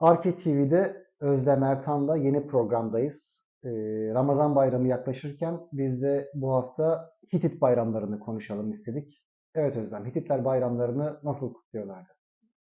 Arke TV'de Özlem Ertan'la yeni programdayız. Ee, Ramazan bayramı yaklaşırken biz de bu hafta Hitit bayramlarını konuşalım istedik. Evet Özlem, Hititler bayramlarını nasıl kutluyorlardı?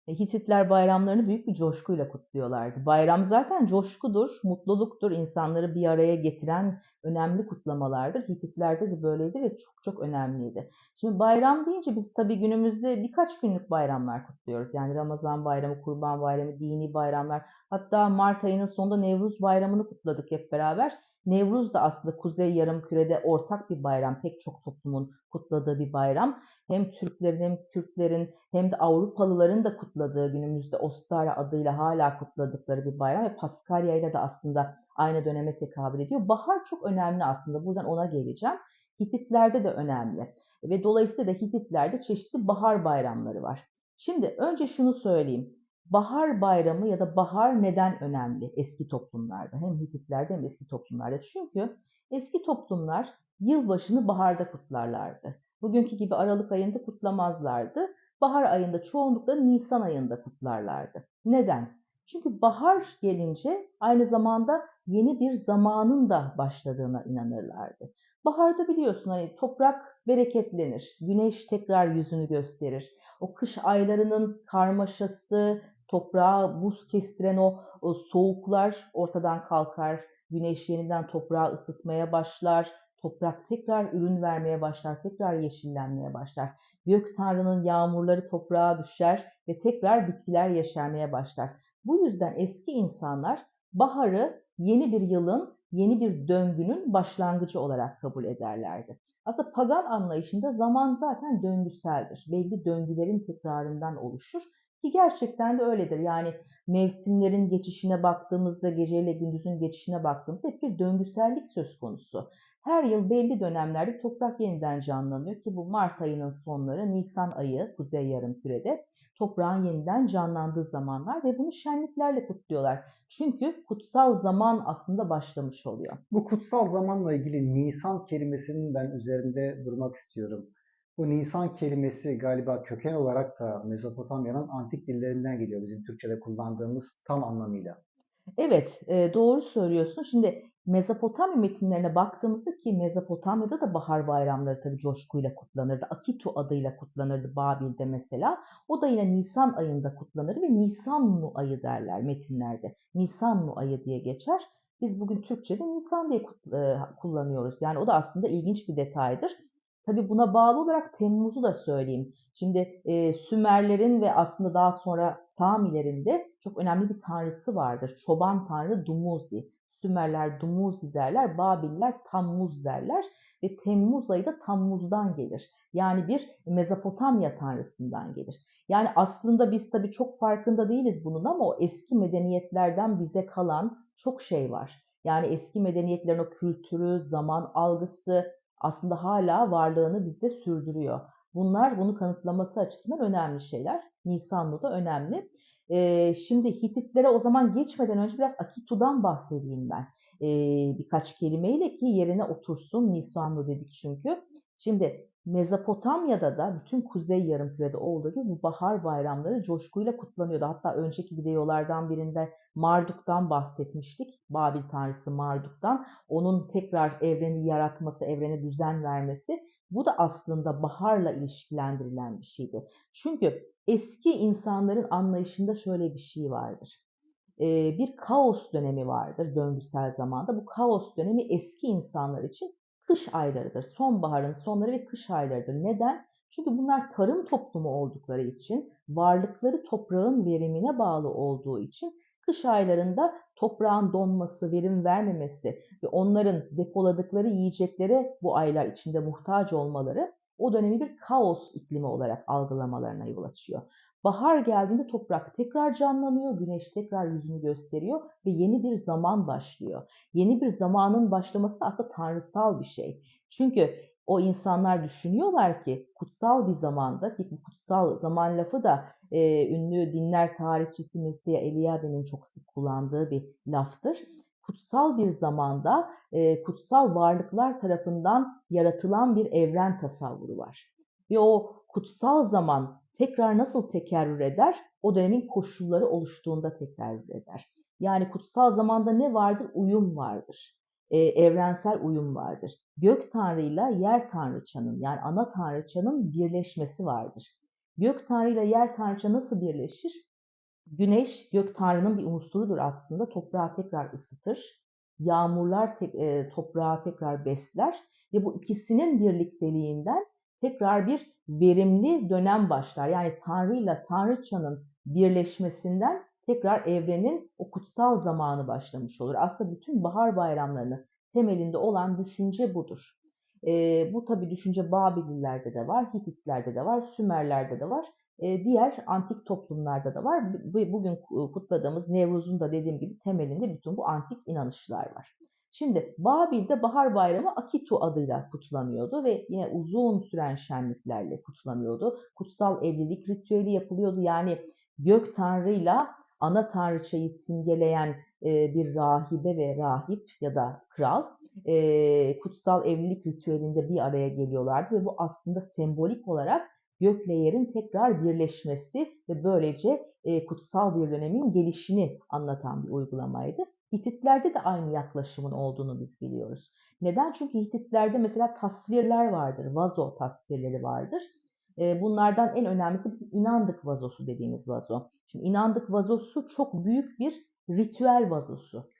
E, Hititler bayramlarını büyük bir coşkuyla kutluyorlardı. Bayram zaten coşkudur, mutluluktur, insanları bir araya getiren önemli kutlamalardır. Hititlerde de böyleydi ve çok çok önemliydi. Şimdi bayram deyince biz tabii günümüzde birkaç günlük bayramlar kutluyoruz. Yani Ramazan bayramı, Kurban bayramı, dini bayramlar. Hatta Mart ayının sonunda Nevruz bayramını kutladık hep beraber. Nevruz da aslında Kuzey Yarımküre'de ortak bir bayram. Pek çok toplumun kutladığı bir bayram. Hem Türklerin hem Kürtlerin hem de Avrupalıların da kutladığı günümüzde Ostara adıyla hala kutladıkları bir bayram ve Paskalya ile de aslında aynı döneme tekabül ediyor. Bahar çok önemli aslında. Buradan ona geleceğim. Hititlerde de önemli. Ve dolayısıyla da Hititlerde çeşitli bahar bayramları var. Şimdi önce şunu söyleyeyim. Bahar bayramı ya da bahar neden önemli eski toplumlarda? Hem Hititlerde hem eski toplumlarda. Çünkü eski toplumlar yılbaşını baharda kutlarlardı. Bugünkü gibi Aralık ayında kutlamazlardı. Bahar ayında çoğunlukla Nisan ayında kutlarlardı. Neden? Çünkü bahar gelince aynı zamanda yeni bir zamanın da başladığına inanırlardı. Baharda biliyorsun hani toprak bereketlenir, güneş tekrar yüzünü gösterir. O kış aylarının karmaşası, toprağa buz kestiren o, o soğuklar ortadan kalkar. Güneş yeniden toprağı ısıtmaya başlar. Toprak tekrar ürün vermeye başlar, tekrar yeşillenmeye başlar. Gök Tanrı'nın yağmurları toprağa düşer ve tekrar bitkiler yeşermeye başlar. Bu yüzden eski insanlar baharı yeni bir yılın, yeni bir döngünün başlangıcı olarak kabul ederlerdi. Aslında pagan anlayışında zaman zaten döngüseldir. Belli döngülerin tekrarından oluşur ki gerçekten de öyledir. Yani mevsimlerin geçişine baktığımızda, geceyle gündüzün geçişine baktığımızda hep bir döngüsellik söz konusu. Her yıl belli dönemlerde toprak yeniden canlanıyor ki bu Mart ayının sonları, Nisan ayı Kuzey Yarımküre'de toprağın yeniden canlandığı zamanlar ve bunu şenliklerle kutluyorlar. Çünkü kutsal zaman aslında başlamış oluyor. Bu kutsal zamanla ilgili Nisan kelimesinin ben üzerinde durmak istiyorum. Bu Nisan kelimesi galiba köken olarak da Mezopotamya'nın antik dillerinden geliyor bizim Türkçe'de kullandığımız tam anlamıyla. Evet, e, doğru söylüyorsun. Şimdi Mezopotamya metinlerine baktığımızda ki Mezopotamya'da da bahar bayramları tabii coşkuyla kutlanırdı. Akitu adıyla kutlanırdı Babil'de mesela. O da yine Nisan ayında kutlanır ve Nisanlu ayı derler metinlerde. Nisanlu ayı diye geçer. Biz bugün Türkçe'de Nisan diye e, kullanıyoruz. Yani o da aslında ilginç bir detaydır. Tabii buna bağlı olarak Temmuz'u da söyleyeyim. Şimdi e, Sümerlerin ve aslında daha sonra Samilerin de çok önemli bir tanrısı vardır. Çoban tanrı Dumuzi. Sümerler Dumuzi derler, Babiller Tammuz derler ve Temmuz ayı da Tammuz'dan gelir. Yani bir Mezopotamya tanrısından gelir. Yani aslında biz tabii çok farkında değiliz bunun ama o eski medeniyetlerden bize kalan çok şey var. Yani eski medeniyetlerin o kültürü, zaman algısı aslında hala varlığını bizde sürdürüyor. Bunlar bunu kanıtlaması açısından önemli şeyler. Nisanlu da önemli. E, şimdi Hititlere o zaman geçmeden önce biraz Akitu'dan bahsedeyim ben. E, birkaç kelimeyle ki yerine otursun Nisanlu dedik çünkü. Şimdi Mezopotamya'da da bütün kuzey yarımkürede olduğu gibi bu bahar bayramları coşkuyla kutlanıyordu. Hatta önceki videolardan birinde Marduk'tan bahsetmiştik. Babil tanrısı Marduk'tan. Onun tekrar evreni yaratması, evrene düzen vermesi. Bu da aslında baharla ilişkilendirilen bir şeydi. Çünkü eski insanların anlayışında şöyle bir şey vardır. Bir kaos dönemi vardır döngüsel zamanda. Bu kaos dönemi eski insanlar için kış aylarıdır. Sonbaharın sonları ve kış aylarıdır. Neden? Çünkü bunlar tarım toplumu oldukları için, varlıkları toprağın verimine bağlı olduğu için kış aylarında toprağın donması, verim vermemesi ve onların depoladıkları yiyeceklere bu aylar içinde muhtaç olmaları o dönemi bir kaos iklimi olarak algılamalarına yol açıyor. Bahar geldiğinde toprak tekrar canlanıyor, güneş tekrar yüzünü gösteriyor ve yeni bir zaman başlıyor. Yeni bir zamanın başlaması da aslında tanrısal bir şey. Çünkü o insanlar düşünüyorlar ki kutsal bir zamanda ki bu kutsal zaman lafı da e, ünlü dinler tarihçisi Mesih Eliade'nin çok sık kullandığı bir laftır. Kutsal bir zamanda e, kutsal varlıklar tarafından yaratılan bir evren tasavvuru var. ve o kutsal zaman tekrar nasıl tekerrür eder? O dönemin koşulları oluştuğunda tekerrür eder. Yani kutsal zamanda ne vardır? Uyum vardır. Ee, evrensel uyum vardır. Gök tanrıyla yer tanrıçanın yani ana tanrıçanın birleşmesi vardır. Gök tanrıyla yer tanrıça nasıl birleşir? Güneş gök tanrının bir unsurudur aslında. Toprağı tekrar ısıtır. Yağmurlar te- e, toprağı tekrar besler ve bu ikisinin birlikteliğinden tekrar bir verimli dönem başlar. Yani Tanrı ile Tanrıçanın birleşmesinden tekrar evrenin o kutsal zamanı başlamış olur. Aslında bütün bahar bayramlarını temelinde olan düşünce budur. E, bu tabi düşünce Babillilerde de var, Hititlerde de var, Sümerlerde de var. E, diğer antik toplumlarda da var. Bugün kutladığımız Nevruz'un da dediğim gibi temelinde bütün bu antik inanışlar var. Şimdi Babil'de bahar bayramı Akitu adıyla kutlanıyordu ve yine uzun süren şenliklerle kutlanıyordu. Kutsal evlilik ritüeli yapılıyordu. Yani gök tanrıyla ana tanrıçayı simgeleyen e, bir rahibe ve rahip ya da kral e, kutsal evlilik ritüelinde bir araya geliyorlardı ve bu aslında sembolik olarak gökle yerin tekrar birleşmesi ve böylece e, kutsal bir dönemin gelişini anlatan bir uygulamaydı. Hititlerde de aynı yaklaşımın olduğunu biz biliyoruz. Neden? Çünkü Hititlerde mesela tasvirler vardır, vazo tasvirleri vardır. E, bunlardan en önemlisi bizim inandık vazosu dediğimiz vazo. Şimdi inandık vazosu çok büyük bir ritüel vazosu.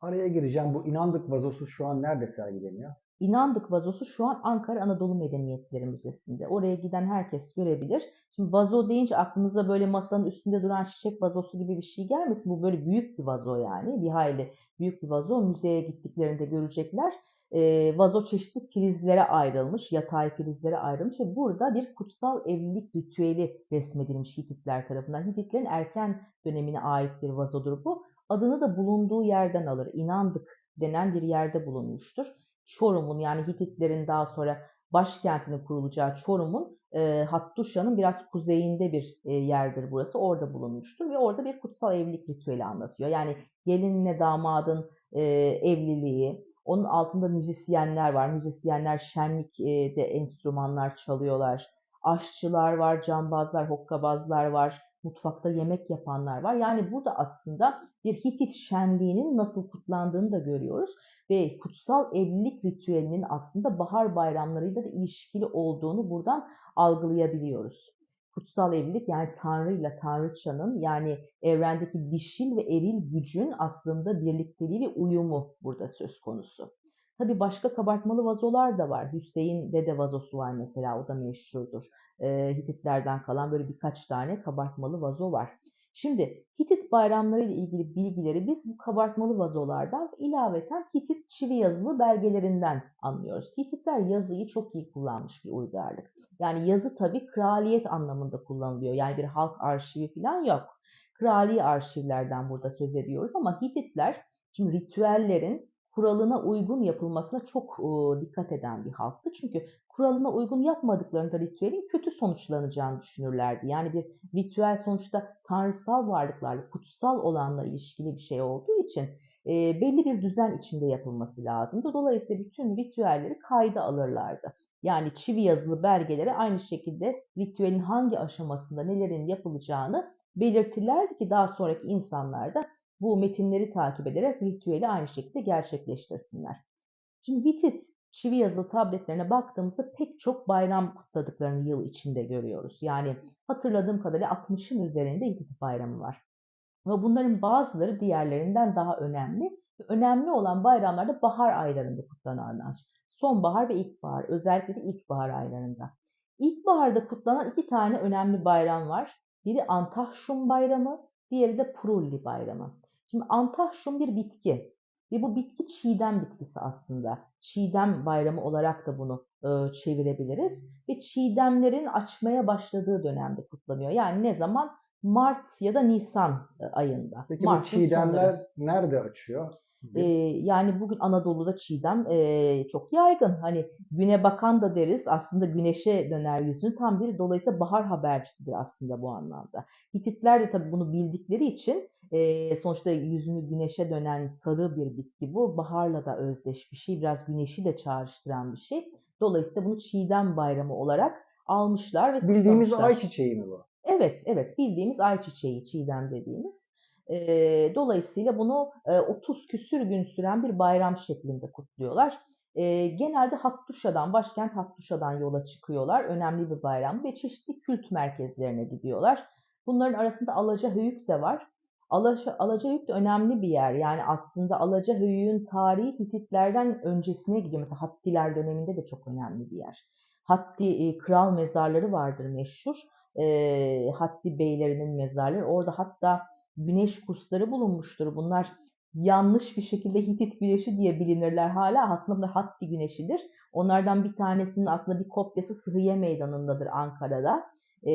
Araya gireceğim. Bu inandık vazosu şu an nerede sergileniyor? İnandık vazosu şu an Ankara Anadolu Medeniyetleri Müzesi'nde. Oraya giden herkes görebilir. Şimdi vazo deyince aklınıza böyle masanın üstünde duran çiçek vazosu gibi bir şey gelmesin. Bu böyle büyük bir vazo yani. Bir hayli büyük bir vazo. Müzeye gittiklerinde görecekler. E, vazo çeşitli prizlere ayrılmış, yatay prizlere ayrılmış ve burada bir kutsal evlilik ritüeli resmedilmiş Hititler tarafından. Hititlerin erken dönemine ait bir vazodur bu. Adını da bulunduğu yerden alır. İnandık denen bir yerde bulunmuştur. Çorum'un yani Hititlerin daha sonra başkentinin kurulacağı Çorum'un e, Hattuşa'nın biraz kuzeyinde bir e, yerdir burası. Orada bulunmuştur ve orada bir kutsal evlilik ritüeli anlatıyor. Yani gelinle damadın e, evliliği, onun altında müzisyenler var. Müzisyenler şenlikte enstrümanlar çalıyorlar. Aşçılar var, cambazlar, hokkabazlar var. Mutfakta yemek yapanlar var. Yani burada aslında bir Hitit şenliğinin nasıl kutlandığını da görüyoruz ve kutsal evlilik ritüelinin aslında bahar bayramlarıyla da ilişkili olduğunu buradan algılayabiliyoruz. Kutsal evlilik yani Tanrı ile Tanrıçanın yani evrendeki dişil ve eril gücün aslında birlikteliği ve uyumu burada söz konusu. Tabi başka kabartmalı vazolar da var. Hüseyin Dede vazosu var mesela o da meşhurdur. Ee, Hititlerden kalan böyle birkaç tane kabartmalı vazo var. Şimdi Hitit bayramları ile ilgili bilgileri biz bu kabartmalı vazolardan ilaveten Hitit çivi yazılı belgelerinden anlıyoruz. Hititler yazıyı çok iyi kullanmış bir uygarlık. Yani yazı tabii kraliyet anlamında kullanılıyor. Yani bir halk arşivi falan yok. Krali arşivlerden burada söz ediyoruz ama Hititler şimdi ritüellerin kuralına uygun yapılmasına çok e, dikkat eden bir halktı. Çünkü kuralına uygun yapmadıklarında ritüelin kötü sonuçlanacağını düşünürlerdi. Yani bir ritüel sonuçta tanrısal varlıklarla, kutsal olanla ilişkili bir şey olduğu için e, belli bir düzen içinde yapılması lazımdı. Dolayısıyla bütün ritüelleri kayda alırlardı. Yani çivi yazılı belgelere aynı şekilde ritüelin hangi aşamasında nelerin yapılacağını belirtirlerdi ki daha sonraki insanlar da bu metinleri takip ederek ritüeli aynı şekilde gerçekleştirsinler. Şimdi Hitit çivi yazılı tabletlerine baktığımızda pek çok bayram kutladıklarını yıl içinde görüyoruz. Yani hatırladığım kadarıyla 60'ın üzerinde Hitit bayramı var. Ve bunların bazıları diğerlerinden daha önemli. Önemli olan bayramlarda bahar aylarında kutlananlar. Sonbahar ve ilkbahar, özellikle de ilkbahar aylarında. İlkbaharda kutlanan iki tane önemli bayram var. Biri Antahşum bayramı, diğeri de Purulli bayramı. Şimdi Antahşum bir bitki. Ve bu bitki çiğdem bitkisi aslında. Çiğdem bayramı olarak da bunu e, çevirebiliriz. Ve çiğdemlerin açmaya başladığı dönemde kutlanıyor. Yani ne zaman? Mart ya da Nisan e, ayında. Peki Mart'ın bu çiğdemler sonları. nerede açıyor? E, yani bugün Anadolu'da çiğdem e, çok yaygın. Hani güne bakan da deriz. Aslında güneşe döner yüzünü. Tam bir dolayısıyla bahar habercisidir aslında bu anlamda. Hititler de tabii bunu bildikleri için e, sonuçta yüzünü güneşe dönen sarı bir bitki bu. Baharla da özdeş bir şey. Biraz güneşi de çağrıştıran bir şey. Dolayısıyla bunu çiğdem bayramı olarak almışlar ve Bildiğimiz kutlamışlar. ayçiçeği mi bu? Evet, evet bildiğimiz ayçiçeği, çiğdem dediğimiz. Eee, dolayısıyla bunu eee, 30 küsür gün süren bir bayram şeklinde kutluyorlar. Eee, genelde Hattuşa'dan, başkent Hattuşa'dan yola çıkıyorlar. Önemli bir bayram ve çeşitli kült merkezlerine gidiyorlar. Bunların arasında Alacahöyük de var. Alaca, Alacahöyük de önemli bir yer. Yani aslında Alacahöyük'ün tarihi Hititlerden öncesine gidiyor. Mesela Hattiler döneminde de çok önemli bir yer. Hatti e, kral mezarları vardır meşhur e, Hatti beylerinin mezarları. Orada hatta güneş kursları bulunmuştur. Bunlar yanlış bir şekilde Hitit güneşi diye bilinirler hala. Aslında bunlar Hatti güneşidir. Onlardan bir tanesinin aslında bir kopyası Sıhhiye Meydanı'ndadır Ankara'da. E,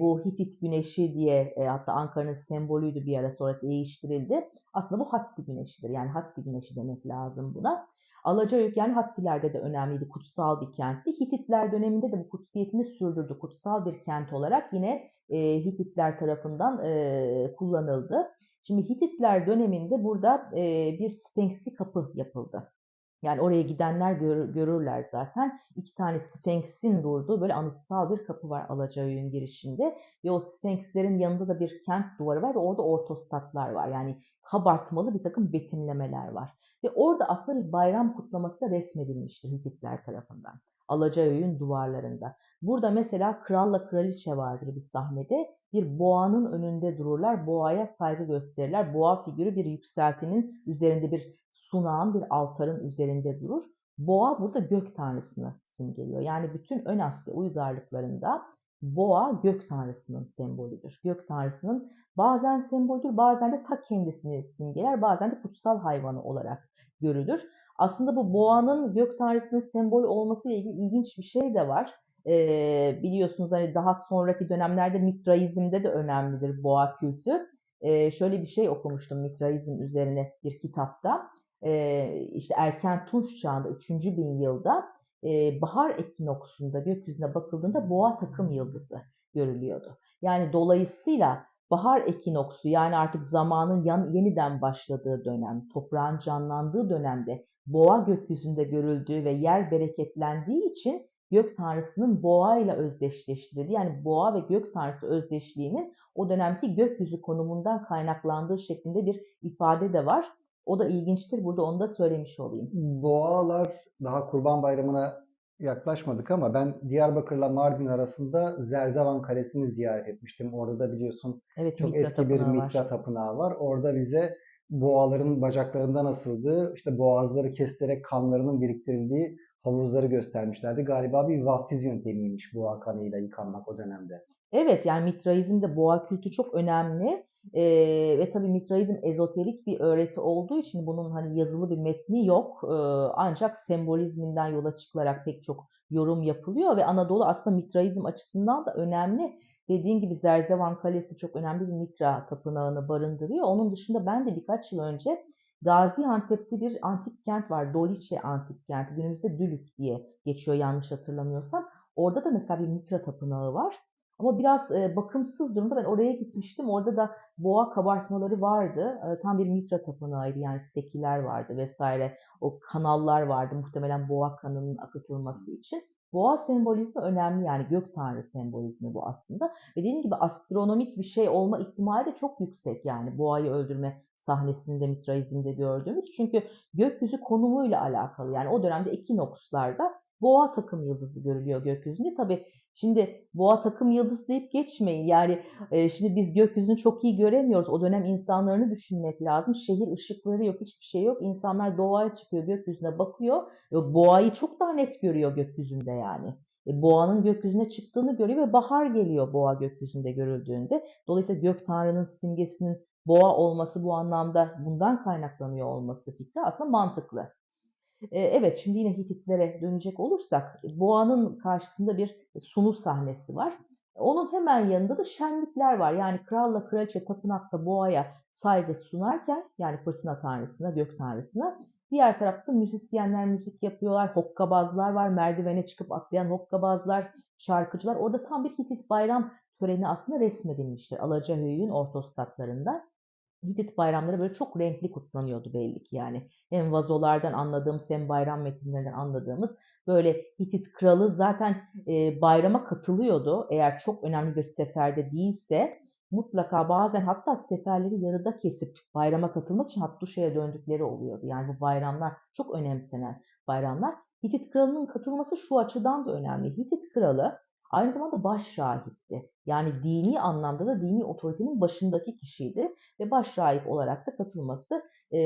bu Hitit güneşi diye e, hatta Ankara'nın sembolüydü bir ara sonra değiştirildi. Aslında bu Hatti güneşidir. Yani Hatti güneşi demek lazım buna. Alacayük yani Hattilerde de önemliydi, kutsal bir kentti. Hititler döneminde de bu kutsiyetini sürdürdü. Kutsal bir kent olarak yine e, Hititler tarafından e, kullanıldı. Şimdi Hititler döneminde burada e, bir Sphinxli kapı yapıldı. Yani oraya gidenler gör, görürler zaten. İki tane Sphinx'in durduğu böyle anıtsal bir kapı var Alacayük'ün girişinde. Ve o Sphinx'lerin yanında da bir kent duvarı var ve orada ortostatlar var. Yani kabartmalı bir takım betimlemeler var. Ve orada aslında bayram kutlaması da resmedilmiştir Hititler tarafından. Alacayöy'ün duvarlarında. Burada mesela kralla kraliçe vardır bir sahnede. Bir boğanın önünde dururlar. Boğaya saygı gösterirler. Boğa figürü bir yükseltinin üzerinde bir sunağın bir altarın üzerinde durur. Boğa burada gök tanrısını simgeliyor. Yani bütün ön Asya uygarlıklarında boğa gök tanrısının sembolüdür. Gök tanrısının bazen semboldür, bazen de ta kendisini simgeler, bazen de kutsal hayvanı olarak görülür. Aslında bu boğanın gök tanrısının sembolü olması ile ilgili ilginç bir şey de var. Ee, biliyorsunuz hani daha sonraki dönemlerde Mitraizm'de de önemlidir boğa kültü. Ee, şöyle bir şey okumuştum Mitraizm üzerine bir kitapta. Ee, işte erken Tunç çağında 3. bin yılda e, bahar ekinoksunda gökyüzüne bakıldığında boğa takım yıldızı görülüyordu. Yani dolayısıyla bahar ekinoksu yani artık zamanın yan, yeniden başladığı dönem, toprağın canlandığı dönemde boğa gökyüzünde görüldüğü ve yer bereketlendiği için gök tanrısının boğa ile özdeşleştirildi. Yani boğa ve gök tanrısı özdeşliğinin o dönemki gökyüzü konumundan kaynaklandığı şeklinde bir ifade de var. O da ilginçtir. Burada onu da söylemiş olayım. Boğalar daha Kurban Bayramı'na yaklaşmadık ama ben Diyarbakır'la Mardin arasında Zerzevan Kalesi'ni ziyaret etmiştim. Orada da biliyorsun Evet, çok Mitra eski bir tapınağı var. Mitra tapınağı var. Orada bize boğaların bacaklarından asıldığı, işte boğazları kesilerek kanlarının biriktirildiği havuzları göstermişlerdi. Galiba bir vaftiz yöntemiymiş boğa kanıyla yıkanmak o dönemde. Evet yani Mitraizm'de boğa kültü çok önemli Ee, ve tabii Mitraizm ezoterik bir öğreti olduğu için bunun hani yazılı bir metni yok Ee, ancak sembolizminden yola çıkılarak pek çok yorum yapılıyor ve Anadolu aslında Mitraizm açısından da önemli. Dediğin gibi Zerzevan Kalesi çok önemli bir Mitra tapınağını barındırıyor. Onun dışında ben de birkaç yıl önce Gaziantep'te bir antik kent var. Doliçe antik kenti. Günümüzde Dülük diye geçiyor yanlış hatırlamıyorsam. Orada da mesela bir Mitra tapınağı var. Ama biraz e, bakımsız durumda. Ben oraya gitmiştim. Orada da boğa kabartmaları vardı. E, tam bir Mitra tapınağıydı. Yani sekiler vardı vesaire. O kanallar vardı. Muhtemelen boğa kanının akıtılması için. Boğa sembolizmi önemli yani gök tanrı sembolizmi bu aslında. Ve dediğim gibi astronomik bir şey olma ihtimali de çok yüksek yani boğayı öldürme sahnesinde Mitraizm'de gördüğümüz. Çünkü gökyüzü konumuyla alakalı. Yani o dönemde ekinokslarda boğa takım yıldızı görülüyor gökyüzünde. Tabii şimdi boğa takım yıldız deyip geçmeyin. Yani e, şimdi biz gökyüzünü çok iyi göremiyoruz. O dönem insanlarını düşünmek lazım. Şehir ışıkları yok, hiçbir şey yok. İnsanlar doğaya çıkıyor, gökyüzüne bakıyor. Ve boğayı çok daha net görüyor gökyüzünde yani. E, boğanın gökyüzüne çıktığını görüyor ve bahar geliyor boğa gökyüzünde görüldüğünde. Dolayısıyla gök tanrının simgesinin boğa olması bu anlamda bundan kaynaklanıyor olması fikri aslında mantıklı. Evet şimdi yine Hititlere dönecek olursak boğanın karşısında bir sunu sahnesi var. Onun hemen yanında da şenlikler var. Yani kralla kraliçe tapınakta boğaya saygı sunarken yani fırtına tanrısına, gök tanrısına diğer tarafta müzisyenler müzik yapıyorlar. Hokkabazlar var. Merdivene çıkıp atlayan hokkabazlar, şarkıcılar. Orada tam bir Hitit bayram töreni aslında resmedilmiştir. Alacahöyük'ün ortostatlarında. Hitit bayramları böyle çok renkli kutlanıyordu belli ki yani. Hem vazolardan anladığımız hem bayram metinlerinden anladığımız böyle Hitit kralı zaten e, bayrama katılıyordu. Eğer çok önemli bir seferde değilse mutlaka bazen hatta seferleri yarıda kesip bayrama katılmak için Hattuşa'ya döndükleri oluyordu. Yani bu bayramlar çok önemsenen bayramlar. Hitit kralının katılması şu açıdan da önemli. Hitit kralı aynı zamanda baş rahitti. Yani dini anlamda da dini otoritenin başındaki kişiydi ve baş rahip olarak da katılması e,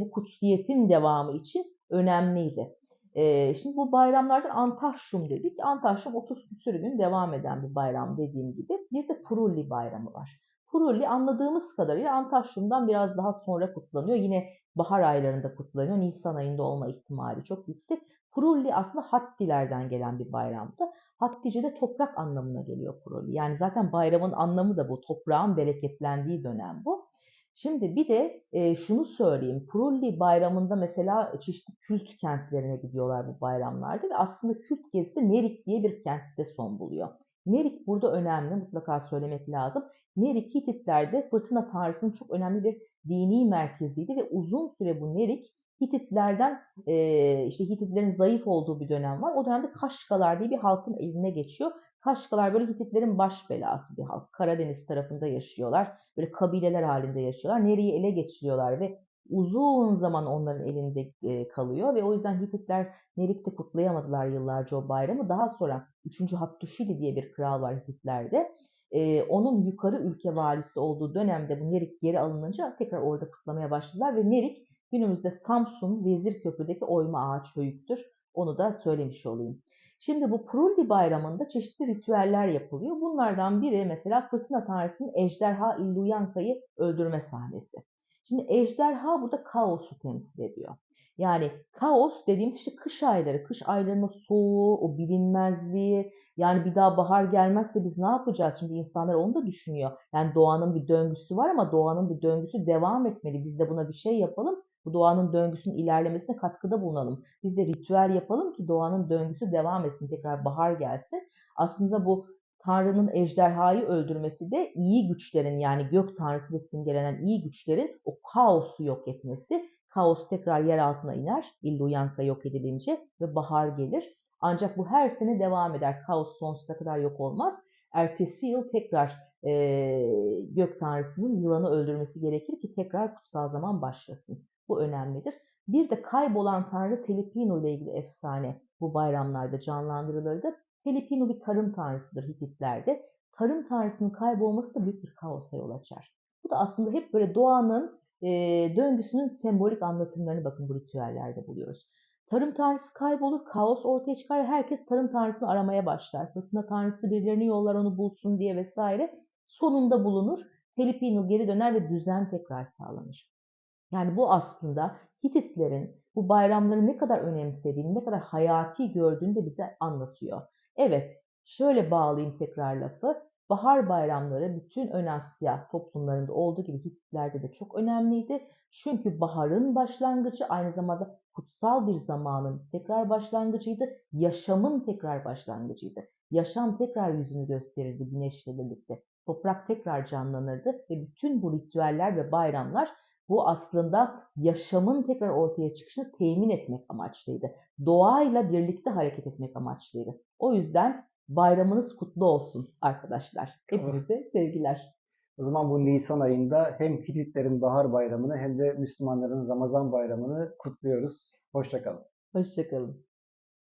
bu kutsiyetin devamı için önemliydi. E, şimdi bu bayramlardan Antaşrum dedik. Antaşrum 30 küsür gün devam eden bir bayram dediğim gibi. Bir de Purulli bayramı var. Purulli anladığımız kadarıyla Antaşrum'dan biraz daha sonra kutlanıyor. Yine bahar aylarında kutlanıyor. Nisan ayında olma ihtimali çok yüksek. Purulli aslında Hattilerden gelen bir bayramdı. Hattice de toprak anlamına geliyor Purulli. Yani zaten bayramın anlamı da bu. Toprağın bereketlendiği dönem bu. Şimdi bir de e, şunu söyleyeyim. Purulli bayramında mesela çeşitli kült kentlerine gidiyorlar bu bayramlarda ve aslında kült gezisi Nerik diye bir kentte son buluyor. Nerik burada önemli, mutlaka söylemek lazım. Nerik Hititlerde fırtına tanrısının çok önemli bir dini merkeziydi ve uzun süre bu Nerik Hititlerden e, işte Hititlerin zayıf olduğu bir dönem var. O dönemde Kaşkalar diye bir halkın eline geçiyor. Kaşkalar böyle Hititlerin baş belası bir halk. Karadeniz tarafında yaşıyorlar. Böyle kabileler halinde yaşıyorlar. Nereye ele geçiriyorlar ve uzun zaman onların elinde kalıyor ve o yüzden Hititler Nerik'te kutlayamadılar yıllarca o bayramı. Daha sonra 3. Hattuşili diye bir kral var Hititlerde. Onun yukarı ülke valisi olduğu dönemde bu Nerik geri alınınca tekrar orada kutlamaya başladılar ve Nerik günümüzde Samsun Vezirköprü'deki oyma ağaç höyüktür. Onu da söylemiş olayım. Şimdi bu Prulli bayramında çeşitli ritüeller yapılıyor. Bunlardan biri mesela fırtına tanrısının ejderha Illuyanka'yı öldürme sahnesi. Şimdi ejderha burada kaosu temsil ediyor. Yani kaos dediğimiz işte kış ayları, kış aylarının soğuğu, o bilinmezliği, yani bir daha bahar gelmezse biz ne yapacağız? Şimdi insanlar onu da düşünüyor. Yani doğanın bir döngüsü var ama doğanın bir döngüsü devam etmeli. Biz de buna bir şey yapalım. Bu doğanın döngüsünün ilerlemesine katkıda bulunalım. Biz de ritüel yapalım ki doğanın döngüsü devam etsin, tekrar bahar gelsin. Aslında bu Tanrı'nın ejderhayı öldürmesi de iyi güçlerin yani gök tanrısı ve simgelenen iyi güçlerin o kaosu yok etmesi. Kaos tekrar yer altına iner Illuyanka yok edilince ve bahar gelir. Ancak bu her sene devam eder. Kaos sonsuza kadar yok olmaz. Ertesi yıl tekrar e, gök tanrısının yılanı öldürmesi gerekir ki tekrar kutsal zaman başlasın. Bu önemlidir. Bir de kaybolan tanrı Telipino ile ilgili efsane bu bayramlarda canlandırılırdı. Telipino bir tarım tanrısıdır Hititlerde. Tarım tanrısının kaybolması da büyük bir kaosa yol açar. Bu da aslında hep böyle doğanın e, döngüsünün sembolik anlatımlarını bakın bu ritüellerde buluyoruz. Tarım tanrısı kaybolur, kaos ortaya çıkar, herkes tarım tanrısını aramaya başlar. Fırtına tanrısı birilerini yollar onu bulsun diye vesaire. Sonunda bulunur. Telipino geri döner ve düzen tekrar sağlanır. Yani bu aslında Hititlerin bu bayramları ne kadar önemsediğini, ne kadar hayati gördüğünü de bize anlatıyor. Evet, şöyle bağlayayım tekrar lafı. Bahar bayramları bütün Ön Asya toplumlarında olduğu gibi Hititlerde de çok önemliydi. Çünkü baharın başlangıcı aynı zamanda kutsal bir zamanın tekrar başlangıcıydı. Yaşamın tekrar başlangıcıydı. Yaşam tekrar yüzünü gösterirdi güneşle birlikte. Toprak tekrar canlanırdı ve bütün bu ritüeller ve bayramlar bu aslında yaşamın tekrar ortaya çıkışını temin etmek amaçlıydı. Doğayla birlikte hareket etmek amaçlıydı. O yüzden bayramınız kutlu olsun arkadaşlar. Hepinize sevgiler. O zaman bu Nisan ayında hem Hititlerin bahar bayramını hem de Müslümanların Ramazan bayramını kutluyoruz. Hoşçakalın. Hoşçakalın.